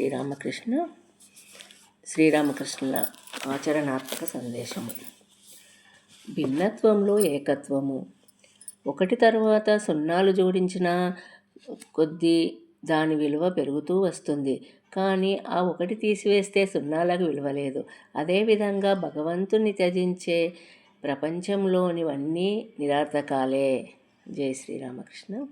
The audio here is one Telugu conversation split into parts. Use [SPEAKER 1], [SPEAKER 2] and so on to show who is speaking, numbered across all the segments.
[SPEAKER 1] శ్రీరామకృష్ణ శ్రీరామకృష్ణుల ఆచరణాత్మక సందేశము. భిన్నత్వంలో ఏకత్వము. ఒకటి తర్వాత సున్నాలు జోడించిన కొద్దీ దాని విలువ పెరుగుతూ వస్తుంది. కానీ ఆ ఒకటి తీసివేస్తే సున్నాలకు విలువ లేదు అదేవిధంగా భగవంతుని త్యజించే ప్రపంచంలోనివన్నీ నిరార్థకాలే. జై శ్రీరామకృష్ణ.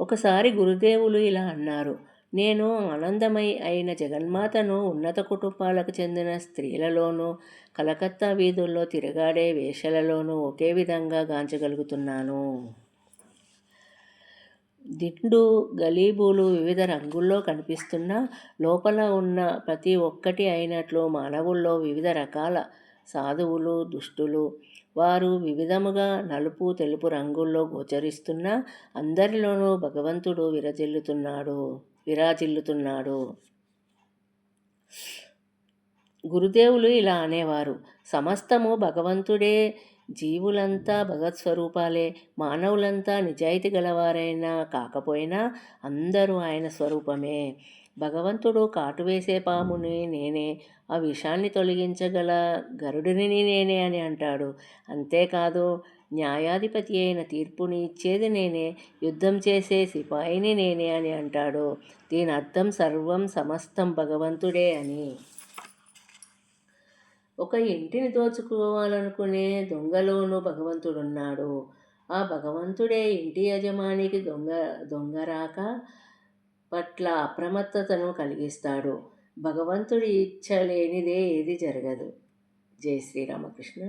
[SPEAKER 1] ఒకసారి గురుదేవులు ఇలా అన్నారు. నేను ఆనందమై అయిన జగన్మాతను ఉన్నత కుటుంబాలకు చెందిన స్త్రీలలోనూ కలకత్తా వీధుల్లో తిరగాడే వేషలలోనూ ఒకే విధంగా గాంచగలుగుతున్నాను. దిండు గలీబులు వివిధ రంగుల్లో కనిపిస్తున్నా లోపల ఉన్న ప్రతి ఒక్కటి అయినట్లు మానవుల్లో వివిధ రకాల సాధువులు దుష్టులు. వారు వివిధముగా నలుపు తెలుపు రంగుల్లో గోచరిస్తున్న అందరిలోనూ భగవంతుడు విరజిల్లుతున్నాడు. విరాజిల్లుతున్నాడు. గురుదేవులు ఇలా అనేవారు. సమస్తము భగవంతుడే జీవులంతా భగవత్ స్వరూపాలే మానవులంతా నిజాయితీ గలవారైనా కాకపోయినా అందరూ ఆయన స్వరూపమే. భగవంతుడు కాటు వేసే పాముని నేనే ఆ విషాన్ని తొలగించగల గరుడిని నేనే అని అంటాడు. అంతేకాదు న్యాయాధిపతి అయిన తీర్పుని ఇచ్చేది నేనే యుద్ధం చేసే సిపాయిని నేనే అని అంటాడు. దీని అర్థం సర్వం సమస్తం భగవంతుడే అని. ఒక ఇంటిని దోచుకోవాలనుకునే దొంగలోనూ భగవంతుడున్నాడు. ఆ భగవంతుడే ఇంటి యజమానికి దొంగ దొంగరాక పట్ల అప్రమత్తతను కలిగిస్తాడు. భగవంతుడి ఇచ్చ లేనిదే ఏది జరగదు. జై శ్రీరామకృష్ణ